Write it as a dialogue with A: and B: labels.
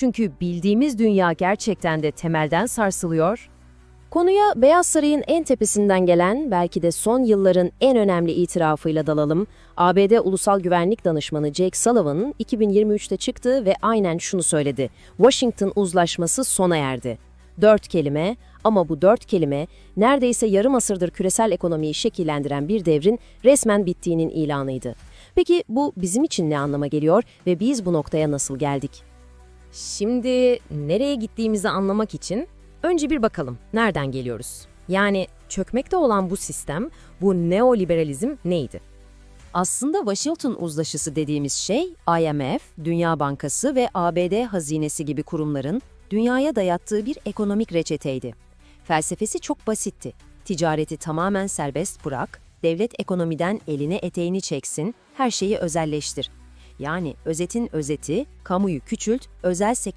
A: Çünkü bildiğimiz dünya gerçekten de temelden sarsılıyor.
B: Konuya Beyaz Saray'ın en tepesinden gelen, belki de son yılların en önemli itirafıyla dalalım. ABD Ulusal Güvenlik Danışmanı Jake Sullivan 2023'te çıktı ve aynen şunu söyledi. Washington uzlaşması sona erdi. Dört kelime ama bu dört kelime neredeyse yarım asırdır küresel ekonomiyi şekillendiren bir devrin resmen bittiğinin ilanıydı. Peki bu bizim için ne anlama geliyor ve biz bu noktaya nasıl geldik?
A: Şimdi nereye gittiğimizi anlamak için önce bir bakalım nereden geliyoruz? Yani çökmekte olan bu sistem, bu neoliberalizm neydi? Aslında Washington Uzlaşısı dediğimiz şey IMF, Dünya Bankası ve ABD Hazinesi gibi kurumların dünyaya dayattığı bir ekonomik reçeteydi. Felsefesi çok basitti. Ticareti tamamen serbest bırak, devlet ekonomiden eline eteğini çeksin, her şeyi özelleştir. Yani özetin özeti, kamuyu küçült, özel sektör